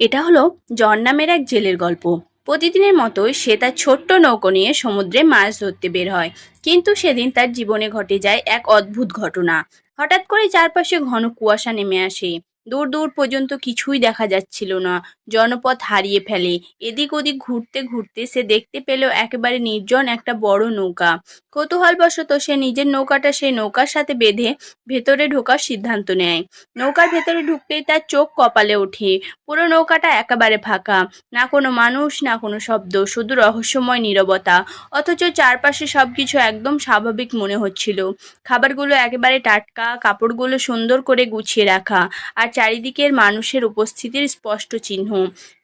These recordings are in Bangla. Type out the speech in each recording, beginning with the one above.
এটা হলো জন নামের এক জেলের গল্প। প্রতিদিনের মতোই সে তার ছোট্ট নৌকো নিয়ে সমুদ্রে মাছ ধরতে বের হয়। কিন্তু সেদিন তার জীবনে ঘটে যায় এক অদ্ভুত ঘটনা। হঠাৎ করে চারপাশে ঘন কুয়াশা নেমে আসে। দূর দূর পর্যন্ত কিছুই দেখা যাচ্ছিল না। জনপথ হারিয়ে ফেলে। এদিক ওদিক ঘুরতে ঘুরতে সে দেখতে পেল একেবারে নির্জন একটা বড় নৌকা। কৌতূহলবশত সে নিজের নৌকাটা সেই নৌকার সাথে বেঁধে ভেতরে ঢোকার সিদ্ধান্ত নেয়। নৌকার ভেতরে ঢুকতেই তার চোখ কপালে ওঠে। পুরো নৌকাটা একেবারে ফাঁকা। না কোনো মানুষ, না কোনো শব্দ, শুধু রহস্যময় নীরবতা। অথচ চারপাশে সবকিছু একদম স্বাভাবিক মনে হচ্ছিল। খাবারগুলো একেবারে টাটকা, কাপড়গুলো সুন্দর করে গুছিয়ে রাখা। আর চারিদিকের মানুষের উপস্থিতির স্পষ্ট চিহ্ন।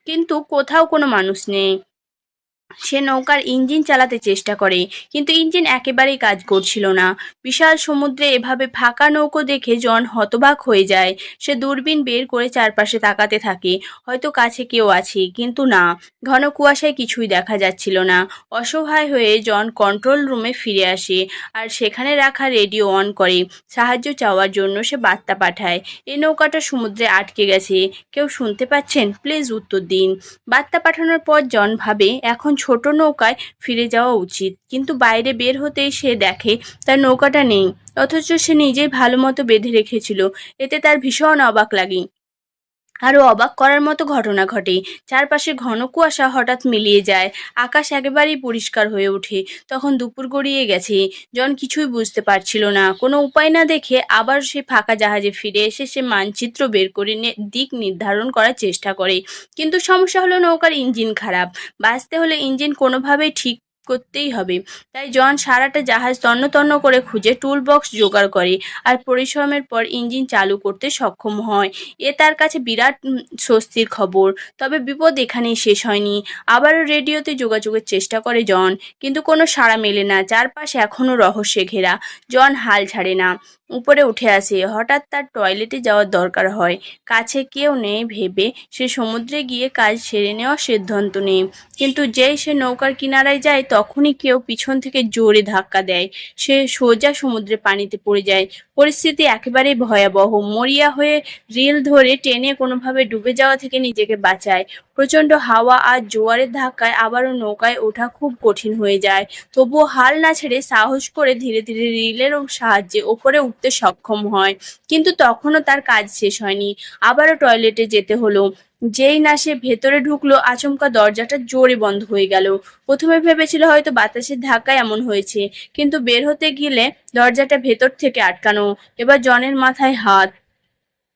কিন্তু কোথাও কোনো মানুষ নেই। সে নৌকার ইঞ্জিন চালাতে চেষ্টা করে, কিন্তু ইঞ্জিন একেবারেই কাজ করছিল না। বিশাল সমুদ্রে এভাবে ফাঁকা নৌকো দেখে জন হতবাক হয়ে যায়। সে দূরবীন বের করে চারপাশে তাকাতে থাকে। হয়তো কাছে কেউ আছে, কিন্তু না। ঘন কুয়াশায় কিছুই দেখা যাচ্ছিল না। অসহায় হয়ে জন কন্ট্রোল রুমে ফিরে আসে আর সেখানে রাখা রেডিও অন করে। সাহায্য চাওয়ার জন্য সে বার্তা পাঠায়, এই নৌকাটা সমুদ্রে আটকে গেছে। কেউ শুনতে পাচ্ছেন? প্লিজ উত্তর দিন। বার্তা পাঠানোর পর জন ভাবে, এখন ছোট নৌকায় ফিরে যাওয়া উচিত। কিন্তু বাইরে বের হতেই সে দেখে তার নৌকাটা নেই, অথচ সে নিজেই ভালো মতো বেঁধে রেখেছিল। এতে তার ভীষণ অবাক লাগে। আরও অবাক করার মতো ঘটনা ঘটে। চারপাশে ঘন কুয়াশা হঠাৎ মিলিয়ে যায়। আকাশ একেবারেই পরিষ্কার হয়ে ওঠে। তখন দুপুর গড়িয়ে গেছে। জন কিছুই বুঝতে পারছিল না। কোনো উপায় না দেখে আবার সে ফাঁকা জাহাজে ফিরে এসে সে মানচিত্র বের করে দিক নির্ধারণ করার চেষ্টা করে। কিন্তু সমস্যা হলো নৌকার ইঞ্জিন খারাপ। বাঁচতে হলে ইঞ্জিন কোনোভাবেই ঠিক করতেই হবে। তাই জন সারাটা জাহাজ তন্ন তন্ন করে খুঁজে টুল বক্স জোগাড় করে আর পরিশ্রমের পর ইঞ্জিন চালু করতে সক্ষম হয়। এ তার কাছে বিরাট স্বস্তির খবর। তবে বিপদ এখানেই শেষ হয়নি। আবারও রেডিওতে যোগাযোগের চেষ্টা করে জন। কিন্তু কোনো সাড়া মেলে না। চারপাশে এখনও রহস্যে ঘেরা। জন হাল ছাড়ে না। উপরে উঠে আসে। হঠাৎ তার টয়লেটে যাওয়ার দরকার হয়। কাছে কেউ নেই ভেবে সে সমুদ্রে গিয়ে কাজ সেরে নেওয়ার সিদ্ধান্ত নেয়। কিন্তু যেই সে নৌকার কিনারায় যায় তখনই কেউ পিছন থেকে জোরে ধাক্কা দেয়, সে সোজা সমুদ্রে পানিতে পড়ে যায়। পরিস্থিতি একেবারেই ভয়াবহ। মরিয়া হয়ে রিল ধরে টেনে কোনোভাবে ডুবে যাওয়া থেকে নিজেকে বাঁচায়। প্রচণ্ড হাওয়া আর জোয়ারের ধাক্কায় আবারও নৌকায় ওঠা খুব কঠিন হয়ে যায়। তবুও হাল না ছেড়ে সাহস করে ধীরে ধীরে রিলের সাহায্যে ওপরে উঠতে সক্ষম হয়। কিন্তু তখনও তার কাজ শেষ হয়নি। আবারও টয়লেটে যেতে হলো। যেই না সে ভেতরে ঢুকলো, আচমকা দরজাটা জোরে বন্ধ হয়ে গেল। প্রথমে ভেবেছিল হয়তো বাতাসের ধাক্কা এমন হয়েছে, কিন্তু বের হতে গেলে দরজাটা ভেতর থেকে আটকানো, এবার জনের মাথায় হাত।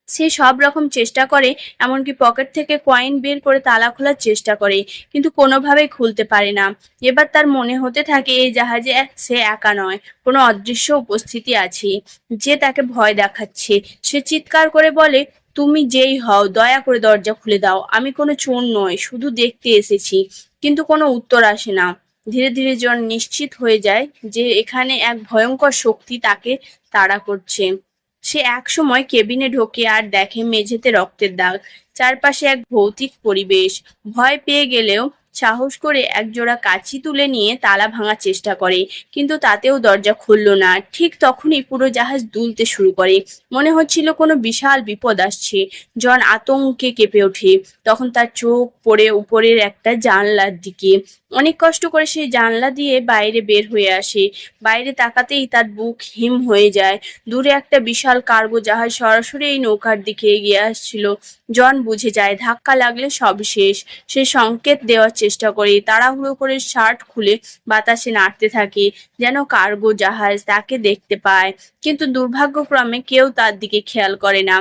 সে সব রকম চেষ্টা করে, এমনকি পকেট থেকে কয়েন বের করে তালা খোলার চেষ্টা করে, কিন্তু কোনোভাবেই খুলতে পারে না। এবার তার মনে হতে থাকে, এই জাহাজে সে একা নয়, কোনো অদৃশ্য উপস্থিতি আছে, যে তাকে ভয় দেখাচ্ছে। সে চিৎকার করে বলে তুমি যেই হও, দয়া করে দরজা খুলে দাও। আমি কোনো চোর নয় শুধু দেখতে এসেছি। কিন্তু কোনো উত্তর আসে না। ধীরে ধীরে জন নিশ্চিত হয়ে যায় যে এখানে এক ভয়ঙ্কর শক্তি তাকে তাড়া করছে। সে এক সময় কেবিনে ঢোকে আর দেখে মেঝেতে রক্তের দাগ। চারপাশে এক ভৌতিক পরিবেশ। ভয় পেয়ে গেলেও সাহস করে একজোড়া কাছি তুলে নিয়ে তালা ভাঙার চেষ্টা করে, কিন্তু তাতেও দরজা খুলল না। ঠিক তখনই পুরো জাহাজ দুলতে শুরু করে। মনে হচ্ছিল কোনো বিশাল বিপদ আসছে। জন আতঙ্কে কেঁপে ওঠে। তখন তার চোখ পড়ে উপরের একটা জানলার দিকে। অনেক কষ্ট করে সেই জানলা দিয়ে বাইরে বের হয়ে আসে। বাইরে তাকাতেই তার বুক হিম হয়ে যায়। দূরে একটা বিশাল কার্গো জাহাজ সরাসরি এই নৌকার দিকে এগিয়ে আসছিল। জন বুঝে যায়, ধাক্কা লাগলে সব শেষ। সে সংকেত দেওয়ার চেষ্টা করে। তাড়াহুড়ো করে শার্ট খুলে বাতাসে নাড়তে থাকে, যেন কার্গো জাহাজ তাকে দেখতে পায়। কিন্তু দুর্ভাগ্যক্রমে কেউ তার দিকে খেয়াল করে না।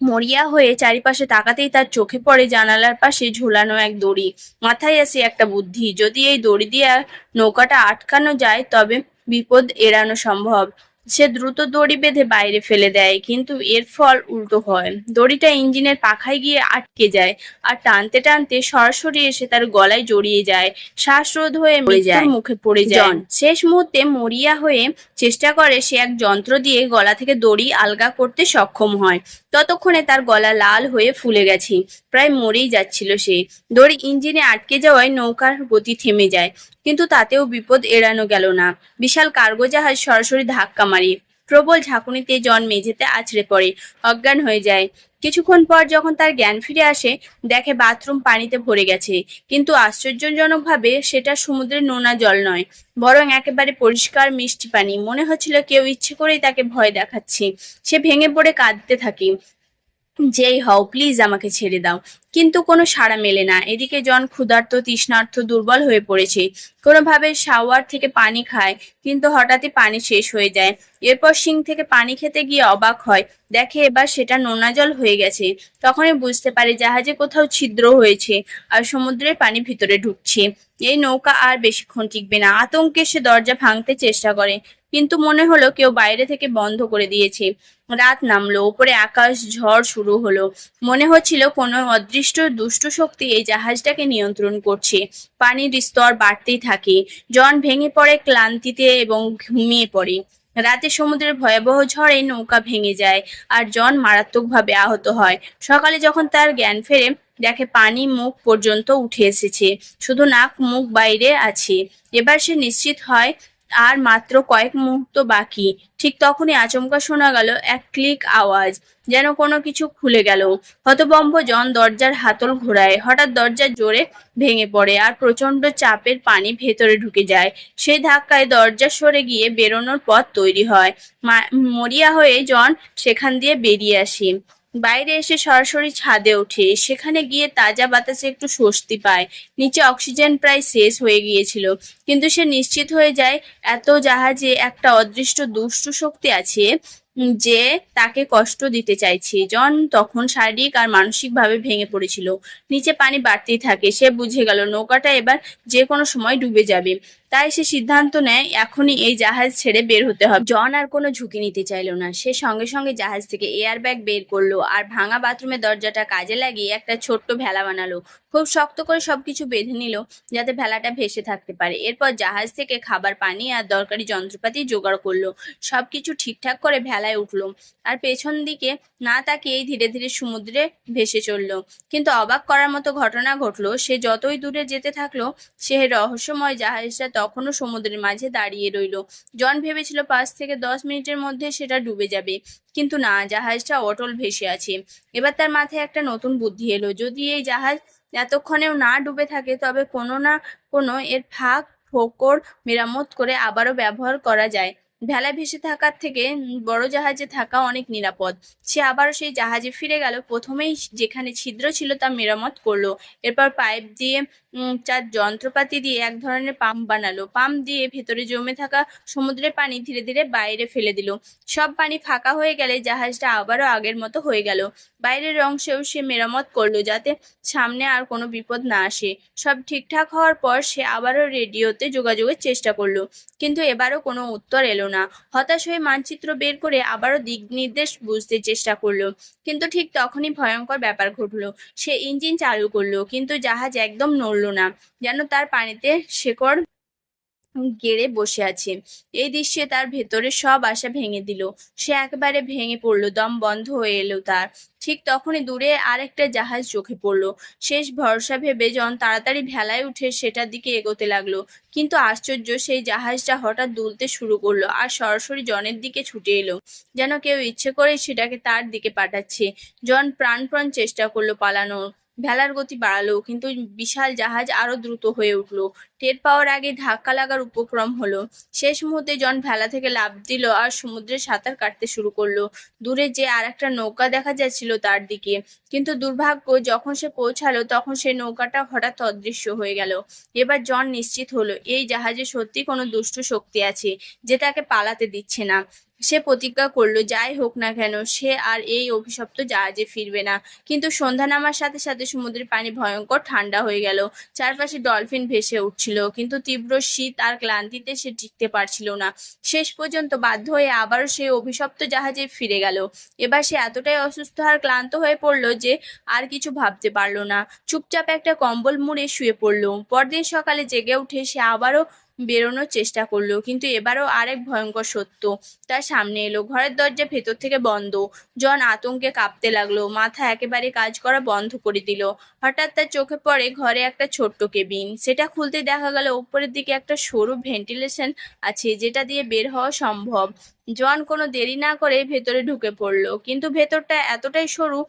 মরিয়া হয়ে চারিপাশে তাকাতেই তার চোখে পড়ে জানালার পাশে ঝুলানো এক দড়ি। মাথায় আসে একটা বুদ্ধি যদি এই দড়ি দিয়ে নৌকাটা আটকানো যায় তবে বিপদ এড়ানো সম্ভব। সে দ্রুত দড়ি বেঁধে বাইরে ফেলে দেয় কিন্তু এর ফল উল্টো হয়। দড়িটা ইঞ্জিনের পাখায় গিয়ে আটকে যায় আর টানতে টানতে সরাসরি এসে তার গলায় জড়িয়ে যায়। শ্বাসরোধ হয়ে মরে যায়। মুখে পড়ে যায়। শেষ মুহূর্তে মরিয়া হয়ে চেষ্টা করে সে এক যন্ত্র দিয়ে গলা থেকে দড়ি আলগা করতে সক্ষম হয়। ততক্ষণে তার গলা লাল হয়ে ফুলে গেছে। প্রায় মরেই যাচ্ছিল সে। দড়ি ইঞ্জিনে আটকে যাওয়ায় নৌকার গতি থেমে যায়, কিন্তু তাতেও বিপদ এড়ানো গেল না। বিশাল কার্গো জাহাজ সরাসরি ধাক্কা মারে। প্রবল ঝাঁকুনিতে জন মেঝেতে আছড়ে পড়ে, অজ্ঞান হয়ে যায়। কিছুক্ষণ পর যখন তার জ্ঞান ফিরে আসে, দেখে বাথরুম পানিতে ভরে গেছে। কিন্তু আশ্চর্যজনকভাবে সেটা সমুদ্রের নোনা জল নয়, বরং একেবারে পরিষ্কার মিষ্টি পানি। মনে হচ্ছিল কেউ ইচ্ছে করেই তাকে ভয় দেখাচ্ছে। সে ভেঙে পড়ে কাঁদতে থাকে। যেই হও প্লিজ আমাকে ছেড়ে দাও। কিন্তু কোনো সাড়া মেলে না। এদিকে জন ক্ষুধার্ত তৃষ্ণার্থ দুর্বল হয়ে পড়েছে। কোনোভাবে শাওয়ার থেকে পানি খায়, কিন্তু হঠাৎই পানি শেষ হয়ে যায়। এরপর সিং থেকে পানি খেতে গিয়ে অবাক হয়। দেখে এবার সেটা নোনা জল হয়ে গেছে। তখনই বুঝতে পারে জাহাজে কোথাও ছিদ্র হয়েছে আর সমুদ্রের পানি ভিতরে ঢুকছে। এই নৌকা আর বেশিক্ষণ টিকবে না। আতঙ্কে সে দরজা ভাঙতে চেষ্টা করে। কিন্তু মনে হলো কেউ বাইরে থেকে বন্ধ করে দিয়েছে। রাত নামলো উপরে আকাশ ঝড় শুরু হলো। মনে হচ্ছিল কোনো অদৃষ্ট দুষ্ট শক্তি এই জাহাজটাকে নিয়ন্ত্রণ করছে। পানির স্তর বাড়তেই থাকে। জন ভেঙে পড়ে ক্লান্তিতে এবং ঘুমিয়ে পড়ে। রাতে সমুদ্রের ভয়াবহ ঝড়ে নৌকা ভেঙে যায় আর জন মারাত্মকভাবে আহত হয়। সকালে যখন তার জ্ঞান ফেরে, দেখে পানি মুখ পর্যন্ত উঠে এসেছে। শুধু নাক, মুখ বাইরে আছে। এবার সে নিশ্চিত হয় আর মাত্র কয়েক মুহূর্ত বাকি। ঠিক তখনই আচমকা শোনা গেল এক ক্লিক আওয়াজ, যেন কোনো কিছু খুলে গেল। হতবম্ব জন দরজার হাতল ঘোরায়। হঠাৎ দরজা জোরে ভেঙে পড়ে আর প্রচণ্ড চাপের পানি ভেতরে ঢুকে যায়। সেই ধাক্কায় দরজা সরে গিয়ে বেরোনোর পথ তৈরি হয়। মরিয়া হয়ে জন সেখান দিয়ে বেরিয়ে আসে। বাইরে এসে সরাসরি ছাদে ওঠে। সেখানে গিয়ে তাজা বাতাসে একটু স্বস্তি পায়। নিচে অক্সিজেন প্রায় শেষ হয়ে গিয়েছিল। কিন্তু সে নিশ্চিত হয়ে যায়, এত জাহাজে একটা অদৃষ্ট দুষ্ট শক্তি আছে যে তাকে কষ্ট দিতে চাইছে। জন তখন শারীরিক আর মানসিকভাবে ভেঙে পড়েছিল। নিচে পানি বাড়তেই থাকে। সে বুঝে গেল, নৌকাটা এবার যে কোনো সময় ডুবে যাবে। তাই সে সিদ্ধান্ত নেয়, এখনই এই জাহাজ ছেড়ে বের হতে হবে। জন আর কোনো ঝুঁকি নিতে চাইলো না। সে সঙ্গে সঙ্গে জাহাজ থেকে এয়ার ব্যাগ বের করল আর ভাঙা বাথরুমের দরজাটা কাজে লাগিয়ে একটা ছোট্ট ভেলা বানালো। খুব শক্ত করে সবকিছু বেঁধে নিল যাতে ভেলাটা ভেসে থাকতে পারে। এরপর জাহাজ থেকে খাবার, পানি আর দরকারি যন্ত্রপাতি জোগাড় করল। সবকিছু ঠিকঠাক করে ভেলায় উঠল আর পেছন দিকে না তাকিয়েই ধীরে ধীরে সমুদ্রে ভেসে চলল। কিন্তু অবাক করার মতো ঘটনা ঘটলো, সে যতই দূরে যেতে থাকল, সে রহস্যময় জাহাজটা তখনও সমুদ্রের মাঝে দাঁড়িয়ে রইল। জন ভেবেছিল পাঁচ থেকে দশ মিনিটের মধ্যে সেটা ডুবে যাবে। কিন্তু না, জাহাজটা অটল ভেসে আছে। এবার তার মাথায় একটা নতুন বুদ্ধি এলো। যদি এই জাহাজ এতক্ষণেও না ডুবে থাকে, তবে কোনো না কোনো এর ফাঁক, ফোকর, মেরামত করে আবারও ব্যবহার করা যায়। ভেলা ভেসে থাকার থেকে বড় জাহাজে থাকা অনেক নিরাপদ। সে আবারও সেই জাহাজে ফিরে গেল। প্রথমেই যেখানে ছিদ্র ছিল তা মেরামত করল। এরপর পাইপ দিয়ে চার যন্ত্রপাতি দিয়ে এক ধরনের পাম্প বানালো। পাম্প দিয়ে ভেতরে জমে থাকা সমুদ্রের পানি ধীরে ধীরে বাইরে ফেলে দিল। সব পানি ফাঁকা হয়ে গেলে জাহাজটা আবারও আগের মতো হয়ে গেল। বাইরের অংশেও সে মেরামত করল যাতে সামনে আর কোনো বিপদ না আসে। সব ঠিকঠাক হওয়ার পর সে আবারও রেডিওতে যোগাযোগের চেষ্টা করল। কিন্তু এবারও কোনো উত্তর এলো না হতাশ হয়ে মানচিত্র বের করে আবারও দিক নির্দেশ বুঝতে চেষ্টা করল। কিন্তু ঠিক তখনই ভয়ঙ্কর ব্যাপার ঘটলো। সে ইঞ্জিন চালু করল, কিন্তু জাহাজ একদম নড়লো না, যেন তার পানিতে শেকড় গেড়ে বসে আছে। এই দৃশ্যে তার ভেতরে সব আশা ভেঙে দিল। সে একবারে ভেঙে পড়ল, দম বন্ধ হয়ে এলো তার। ঠিক তখনই দূরে আরেকটা জাহাজ চোখে পড়ল। শেষ ভরসা ভেবে জন তাড়াতাড়ি ভেলায় উঠে সেটার দিকে এগোতে লাগল। কিন্তু আশ্চর্য, সেই জাহাজটা হঠাৎ দুলতে শুরু করল আর সরাসরি জনের দিকে ছুটে এলো। যেন কেউ ইচ্ছে করে সেটাকে তার দিকে পাঠাচ্ছে। জন প্রাণপ্রাণ চেষ্টা করল পালানোর। ভেলার গতি বাড়ালো, কিন্তু বিশাল জাহাজ আরও দ্রুত হয়ে উঠল। টের পাওয়ার আগে ধাক্কা লাগার উপক্রম হলো। শেষ মুহূর্তে জন ভেলা থেকে লাফ দিল আর সমুদ্রে সাঁতার কাটতে শুরু করল। দূরে যে আর একটা নৌকা দেখা যাচ্ছিল তার দিকে। কিন্তু দুর্ভাগ্য, যখন সে পৌঁছালো, তখন সেই নৌকাটা হঠাৎ অদৃশ্য হয়ে গেল। এবার জন নিশ্চিত হলো, এই জাহাজে সত্যি কোনো দুষ্ট শক্তি আছে, যে তাকে পালাতে দিচ্ছে না। সে প্রতিজ্ঞা করল, যাই হোক না কেন, সে আর এই অভিশপ্ত জাহাজে ফিরবে না। কিন্তু সন্ধ্যা নামার সাথে সাথে সমুদ্রের পানি ভয়ঙ্কর ঠান্ডা হয়ে গেল, চারপাশে ডলফিন ভেসে উঠছিল, কিন্তু তীব্র শীত আর ক্লান্তিতে সে টিকতে পারছিল না। শেষ পর্যন্ত বাধ্য হয়ে আবারও সেই অভিশপ্ত জাহাজে ফিরে গেল। এবার সে এতটাই অসুস্থ আর ক্লান্ত হয়ে পড়ল যে আর কিছু ভাবতে পারল না। চুপচাপ একটা কম্বল মুড়ে শুয়ে পড়ল। পরদিন সকালে জেগে উঠে সে আবারও বেরোনোর চেষ্টা করল, কিন্তু এবারও আরেক ভয়ঙ্কর সত্য। তার সামনে এলো, ঘরের দরজা ভেতর থেকে বন্ধ। জন আতঙ্কে কাঁপতে লাগল, মাথা একেবারে কাজ করা বন্ধ করে দিল। হঠাৎ তার চোখে পড়ে ঘরে একটা ছোট্ট কেবিন। সেটা খুলতে দেখা গেল, উপরের দিকে একটা সরু ভেন্টিলেশন আছে, যেটা দিয়ে বের হওয়া সম্ভব। জন কোনো দেরি না করে ভেতরে ঢুকে পড়ল, কিন্তু ভেতরটা এতটাই সরু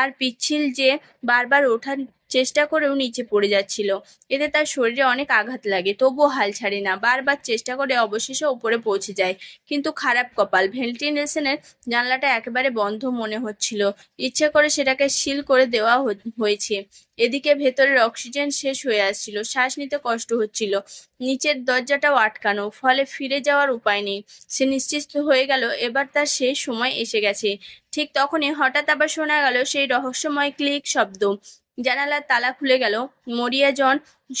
আর পিচ্ছিল যে বারবার ওঠার চেষ্টা করেও নিচে পড়ে যাচ্ছিল। এতে তার শরীরে অনেক আঘাত লাগে, তবুও হাল ছাড়ে না। বারবার চেষ্টা করে অবশেষে উপরে পৌঁছে যায়, কিন্তু খারাপ কপাল। ভেন্টিলেশনের জানলাটা একেবারে বন্ধ মনে হচ্ছিল। ইচ্ছে করে সেটাকে সিল করে দেওয়া হয়েছে। এদিকে ভেতরের অক্সিজেন শেষ হয়ে আসছিল, শ্বাস নিতে কষ্ট হচ্ছিল। নিচের দরজাটাও আটকানো, ফলে ফিরে যাওয়ার উপায় নেই। সে নিশ্চিত হয়ে গেল, এবার তার শেষ সময় এসে গেছে। ঠিক তখনই হঠাৎ আবার শোনা গেল সেই রহস্যময় ক্লিক শব্দ। জানালার তালা খুলে গেল। মরিয়া জন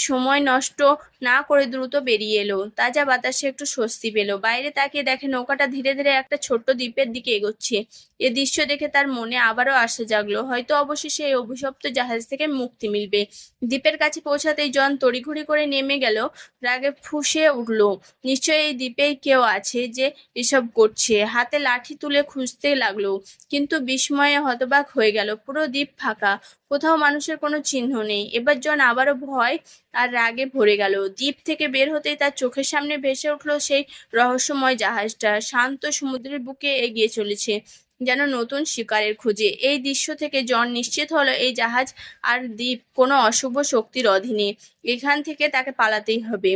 সময় নষ্ট না করে দ্রুত বেরিয়ে এলো। তাজা বাতাসে একটু স্বস্তি পেল। বাইরে তাকিয়ে দেখে নৌকাটা ধীরে ধীরে একটা ছোট্ট দ্বীপের দিকে এগোচ্ছে। এ দৃশ্য দেখে তার মনে আবারও আশা জাগলো। হয়তো অবশেষে এই অভিশপ্ত জাহাজ থেকে মুক্তি মিলবে। দ্বীপের কাছে পৌঁছাতেই জন তড়িঘড়ি করে নেমে গেল, রাগে ফুঁসে উঠল। নিশ্চয়ই এই দ্বীপেই কেউ আছে যে এসব করছে। হাতে লাঠি তুলে খুঁজতে লাগল, কিন্তু বিস্ময়ে হতবাক হয়ে গেল, পুরো দ্বীপ ফাঁকা। কোথাও মানুষের কোনো চিহ্ন নেই। এবার জন আবারও ভয় আর রাগে ভরে গেল। দ্বীপ থেকে বের হতেই তার চোখের সামনে ভেসে উঠল সেই রহস্যময় জাহাজটা। শান্ত সমুদ্রের বুকে এগিয়ে চলেছে। যেন নতুন শিকারের খোঁজে। এই দৃশ্য থেকে জন নিশ্চিত হলো, এই জাহাজ আর দ্বীপ কোনো অশুভ শক্তির অধীনে। এখান থেকে তাকে পালাতেই হবে।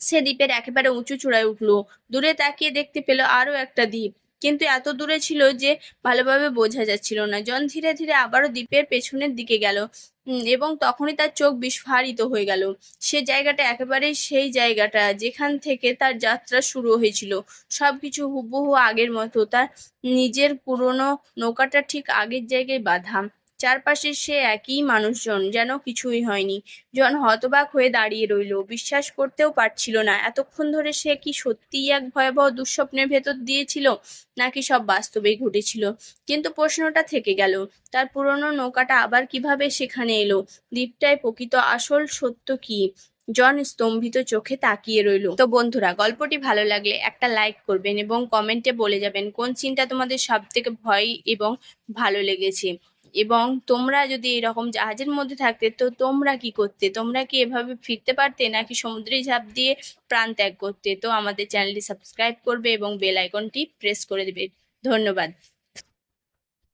সে দ্বীপের একেবারে উঁচু চূড়ায় উঠল। দূরে তাকিয়ে দেখতে পেল আরও একটা দ্বীপ। কিন্তু এত দূরে ছিল যে ভালোভাবে বোঝা যাচ্ছিল না। জন ধীরে ধীরে আবারও দ্বীপের পেছনের দিকে গেল এবং তখনই তার চোখ বিস্ফারিত হয়ে গেল। সে জায়গাটা একেবারে সেই জায়গাটা যেখান থেকে তার যাত্রা শুরু হয়েছিল। সবকিছু হুবহু আগের মতো, তার নিজের পুরনো নৌকাটা ঠিক আগের জায়গায় বাঁধা। চারপাশে সে একই মানুষজন, যেন কিছুই হয়নি। জন হতবাক হয়ে দাঁড়িয়ে রইল, বিশ্বাস করতেও পারছিল না, এতক্ষণ ধরে সে কি সত্যিই এক ভয়াবহ দুঃস্বপ্নের ভেতর দিয়েছিল, নাকি সব বাস্তবেই ঘটেছিল? কিন্তু প্রশ্নটা থেকে গেল, তার পুরনো নৌকাটা আবার কীভাবে সেখানে এলো? দ্বীপটায় প্রকৃত আসল সত্য কি? জন স্তম্ভিত চোখে তাকিয়ে রইল। তো বন্ধুরা, গল্পটি ভালো লাগলে একটা লাইক করবেন এবং কমেন্টে বলে যাবেন কোন সিনটা তোমাদের সব থেকে ভয় এবং ভালো লেগেছে। এবং তোমরা যদি এরকম জাহাজের মধ্যে থাকতে, তো তোমরা কি করতে? তোমরা কি এভাবে ফিরতে পারতে? নাকি সমুদ্রে ঝাঁপ দিয়ে প্রাণ ত্যাগ করতে? তো আমাদের চ্যানেলটি সাবস্ক্রাইব করবে এবং বেল আইকনটি প্রেস করে দেবে। ধন্যবাদ।